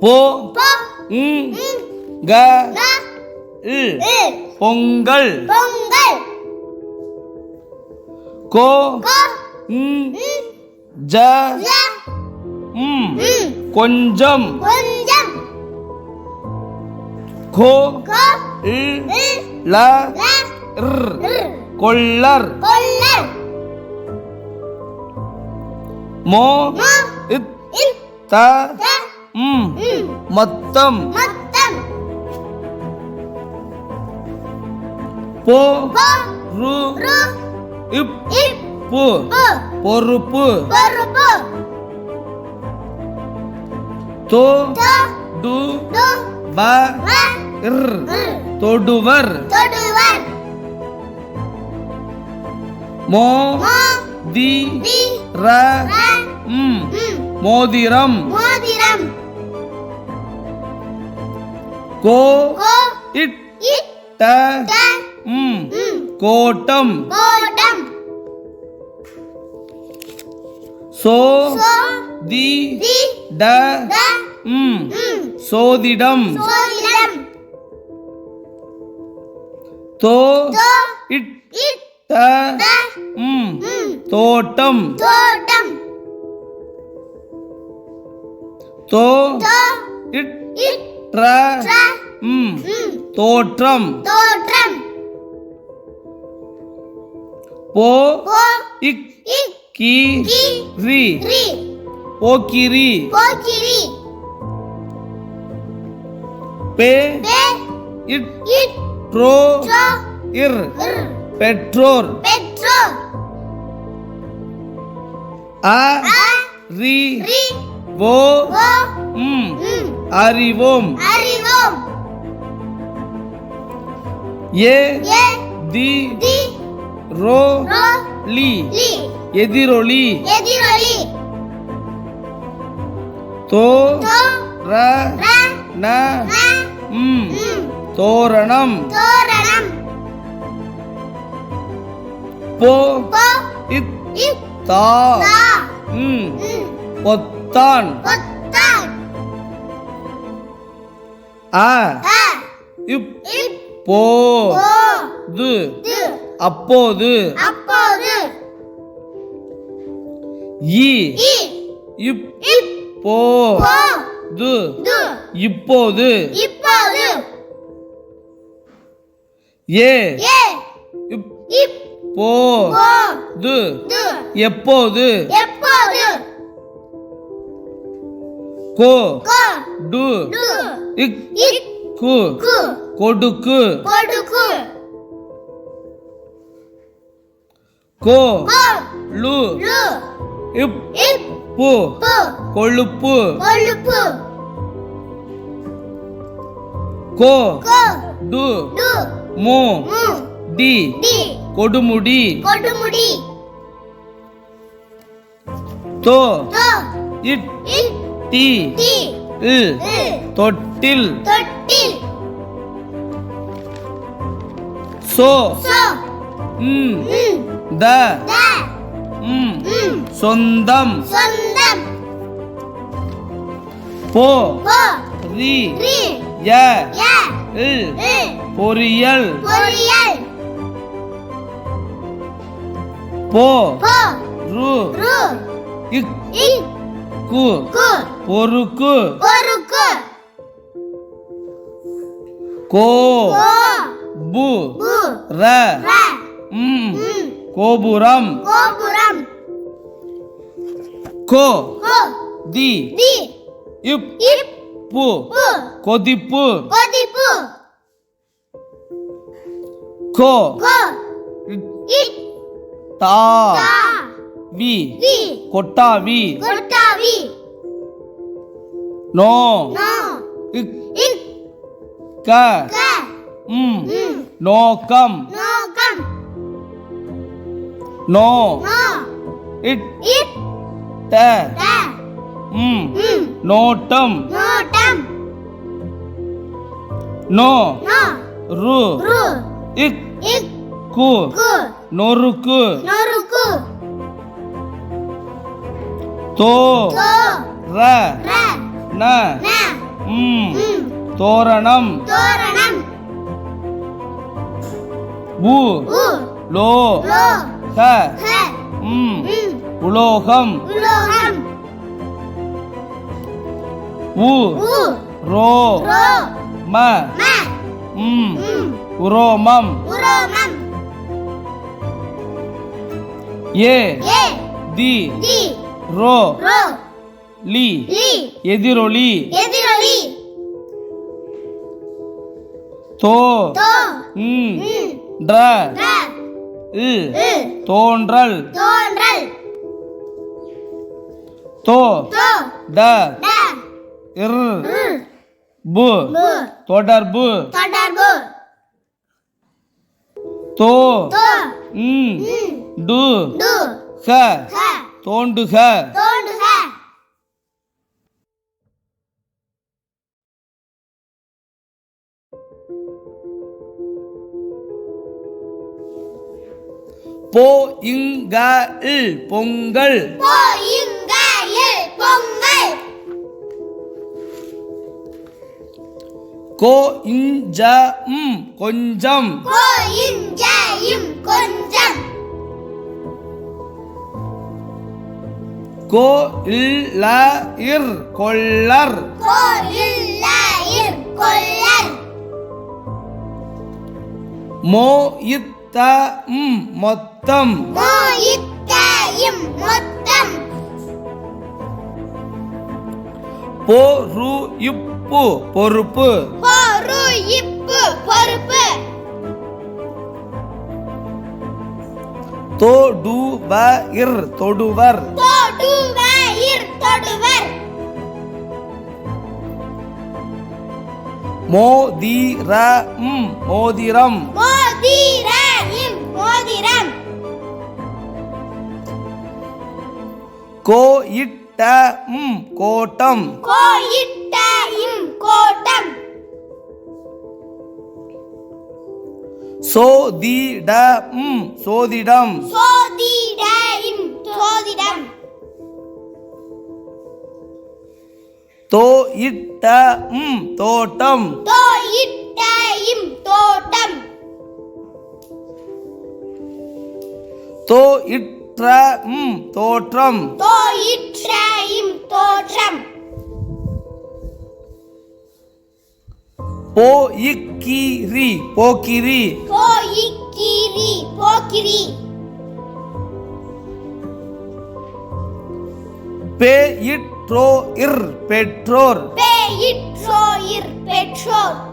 போ. க. பொங்கல். கோ. ஜ. கொஞ்சம். கோ. ல. கொள்ளர். மோ. த. மொத்தம். போ ரு இப் பு. பொறுப்பு. பொறுப்பு. தோ டு வ இர். தொடுவர். மோ தி ர ம். மோதிரம். மோதிரம். கோ இட் ட ம். கோட்டம் கோட்டம். சோ தி ட ம். சோதிடம் சோதிடம். தோ இட் த ம். தோட்டம் தோட்டம். தோ இட் ட்ர ம் தோற்றம். தோற்றம். போ இக் கி ரி. போக்கிரி. போக்கிரி. பே இட் இட் ட்ரோ இர். பெற்றோர். பெட்ரோல் அ ரி. ஓ ம். அறிவோம். ஏ. தி. ரோ. லி. எதிரொலி. தோ. ர. ந. ம். தோரணம். போ. இத். தா. ம். ம். பொத்தான். அ. இப். போ து அப்போது. இ இப். போ து இப்போது. இப்போது. ஏ. இப். போ து எப்போது? எப்போது? கோ. டு. இக். கு. கொடுக்கு. கொடுக்கு. கோ. லு இப். இப். பு. கொழுப்பு. கொழுப்பு. கோ. டு. மு. டி. கொடுமுடி. கொடுமுடி. தோ. தோ. இட். இ தொட்டில். சோ. த. த. சொந்தம். சொந்தம். போ. ரி. ய. பொரியல் பொரியல் போ. போ. ரு. இக். கு பொறுக்கு. பொறுக்கு. கோ. பு. ர. ம். கோபுரம். கோபுரம். கோ. தி. தி. இப். இப் பு. கொதிப்பு. கொதிப்பு. கோ. கோ. இட் தா. தா. வி. வி. கொட்டாவி கொட்டாவி நோ. நோ. இக். க. ம். நோக்கம். நோக்கம். நோ. இட். இட். ட. ம். நோட்டம். நோட்டம். நோ. ரு. இக். இக். கு. நொறுக்கு. நொறுக்கு. தோ ர ந ம். தோரணம். தோரணம். உ. உ. லோ. ஹ. ம். உலோகம். உ. உ. ரோ. ரோ. ம. ம. ம். ம். உரோமம். ஏ. தி. ரோ. லி. எதிரொலி. எதிரொலி. தோ. ம். இல் இ தோன்றல். தோன்றல். தோ. தோ. ட. ட. இர். பு. தொடர்பு. தொடர்பு. தோ. ம். டு. டு. ஹ தோண்டுக. தோண்டுக. போ இங்க இல் பொங்கல் போயுங்காயில் பொங்கல். கோ இஞ்ச ம் கொஞ்சம் கோயுஞ்சையும் கொஞ்சம். கோ இல்ல இர் கொள்ளல் மோ இத்த மொத்தம் மோயித்தையும் மொத்தம். போ ரு இப்பு பொறுப்பு. பொரு இப்பு பொறுப்பு. தோ தொடுவர் தொடுவர். ம் மோதிரம் மோதிரம். மோதிரம் கோ இட்ட ம் கோட்டம் கோட்டம். சோதிட ம் சோதிடம் சோதிடையும் சோதிடம். தோ இட்ட ம் தோட்டம். தோயிட்டையும் தோட்டம். தோ இற்ற ம் தோற்றம். தோயிற்றையும் தோற்றம். போ இக்கிரி போக்கிரி. போயிக்கிரி போக்கிரி. பே இற்றோ இர் பெற்றோர். பெற்றோர்.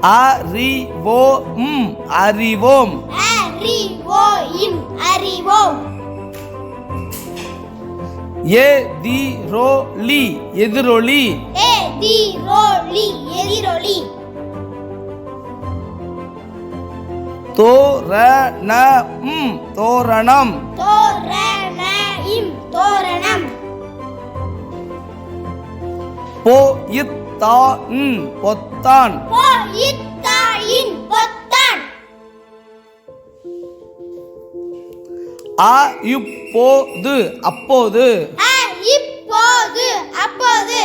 அறிவோம் அறிவோயும் அறிவோம். எதிரொலி எதிரொலி. எதிரொலி எதிரொலி. தோரணம். தோரணம். தோரணம். போ இத்தா ம் பொத்தான் பொத்தான். ஆ இப்போது அப்போது. அ, இப்போது அப்போது.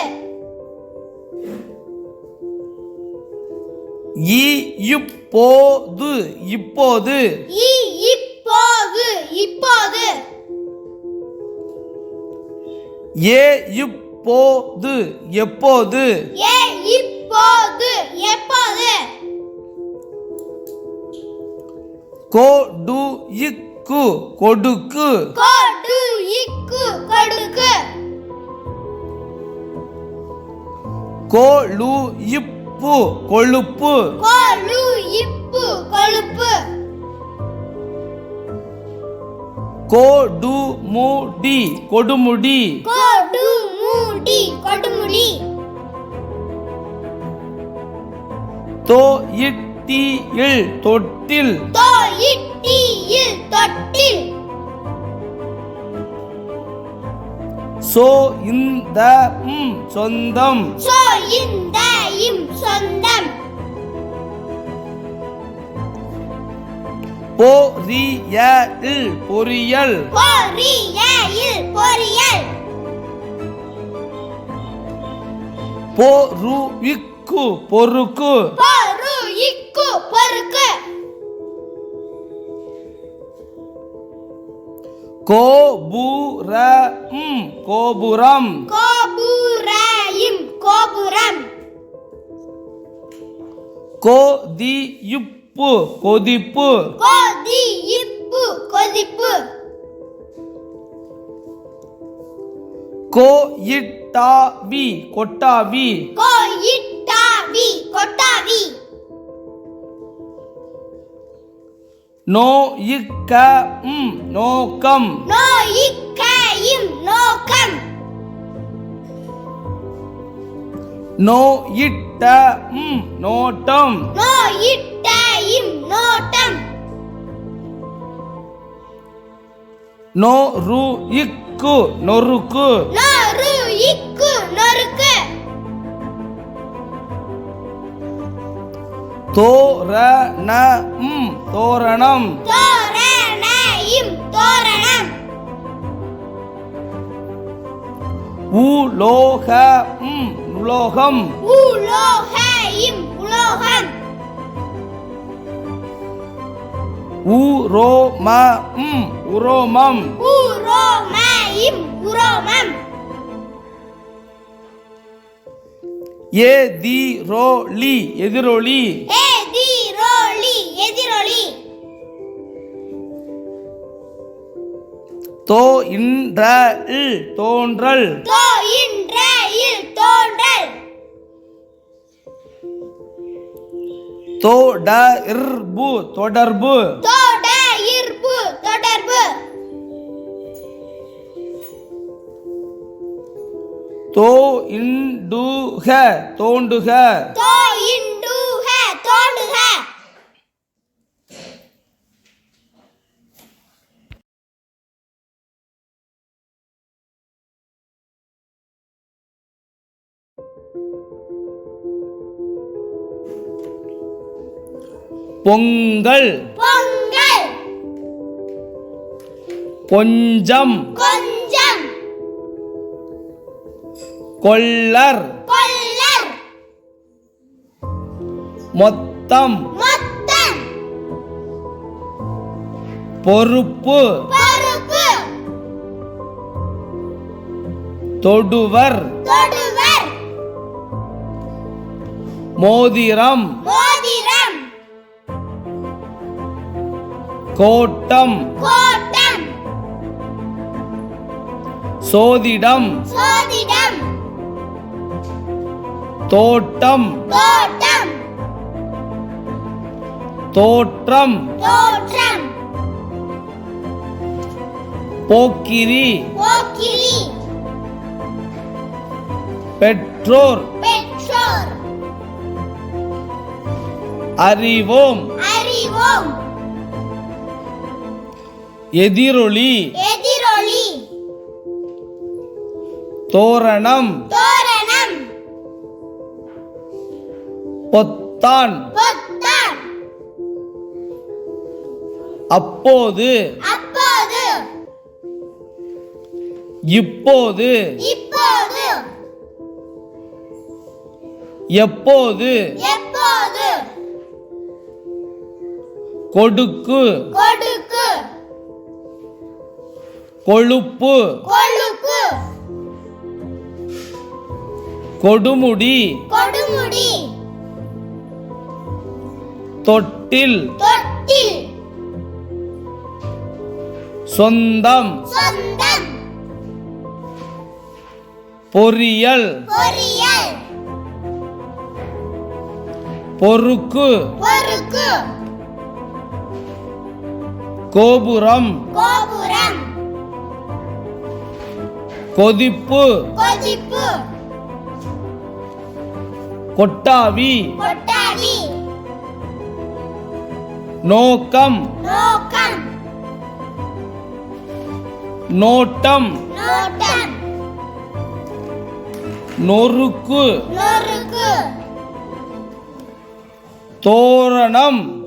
இ இப்போது இப்போது. இப்போது இப்போது. ஏ இப்போது எப்போது. ஏ இப்போது எப்போது. கொடு இக்கு கொடுக்கு. கொடு இக்கு கொடுக்கு. கொழு இப்பு கொழுப்பு. கொழு கொழுப்பு. கோடு முடி கொடுமுடி கொடு மூடி கொடுமுடி. தோ இட்டியில் தொட்டில். தோயிட்டியில் தொட்டில். சோ இந்த சொந்தம். சோ இந்த இம் சொந்தம். பொரியல் பொரியல் பொரியல் பொரியல் பொருவிக்கு பொறுக்கு. பொரு இக்கு பொறுக்கு கோபுரம். கோபுரம் கோபுரம். கோபுரம் கொதியுப்பு கொதிப்பு. கொதி இப்பு கொதிப்பு. கோயிட்டாவி கொட்டாவி. கோயிட்டாவி கொட்டாவி. நோயிக்க ம் நோக்கம். நோயிக்கையும் நோக்கம். நோயிட்ட ம் நோட்டம். நோயிட்டையும் நோரு இக்கு நொறுக்கு. நொறு இக்கு நொறுக்கு தோரணம். தோரணயும் தோரணம். உலோக ம் உலோகம். உலோகையும் உலோகம். உரோம ம் உரோமம். உரோமயும் உரோமம். எதிரொலி எதிரொலி. எதிரொலி எதிரொலி. தோ இன்ற இல் தோன்றல். தோயின்றையில் தோன்றல். தொடர்பு தொடர்பு. தொடர்பு தொடர்பு. தோ இண்டுக தோண்டுக. தோயிண்டுக பொங்கல். பொங்கல். கொஞ்சம். கொள்ளர். மொத்தம். மொத்தம். பொறுப்பு. தொடுவர். மோதிரம். கோட்டம். கோட்டம். சோதிடம். சோதிடம். தோட்டம். தோட்டம். தோற்றம். தோற்றம். போக்கிரி. போக்கிரி. பெற்றோர். பெற்றோர். அறிவோம். அறிவோம். எதிரொலி. எதிரொலி. தோரணம். தோரணம். பொத்தான். பொத்தான். அப்போது. அப்போது. இப்போது. இப்போது. எப்போது. எப்போது. கொடுக்கு. கொழுப்பு. கொடுமுடி. கொடுமுடி. தொட்டில். சொந்தம். பொறுக்கு. பொறுக்கு. கோபுரம். கோபுரம். கொதிப்பு. கொதிப்பு. கொட்டாவி. கொட்டாவி. நோக்கம். நோட்டம். நோட்டம். நொறுக்கு. தோரணம்.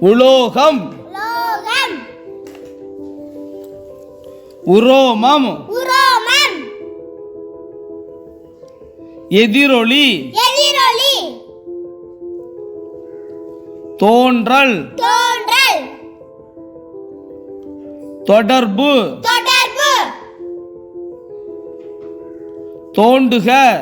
உலோகம். உரோமம். உரோமம். எதிரொலி எதிரொலி தோன்றல். தோன்றல். தொடர்பு. தொடர்பு. தோண்டுக.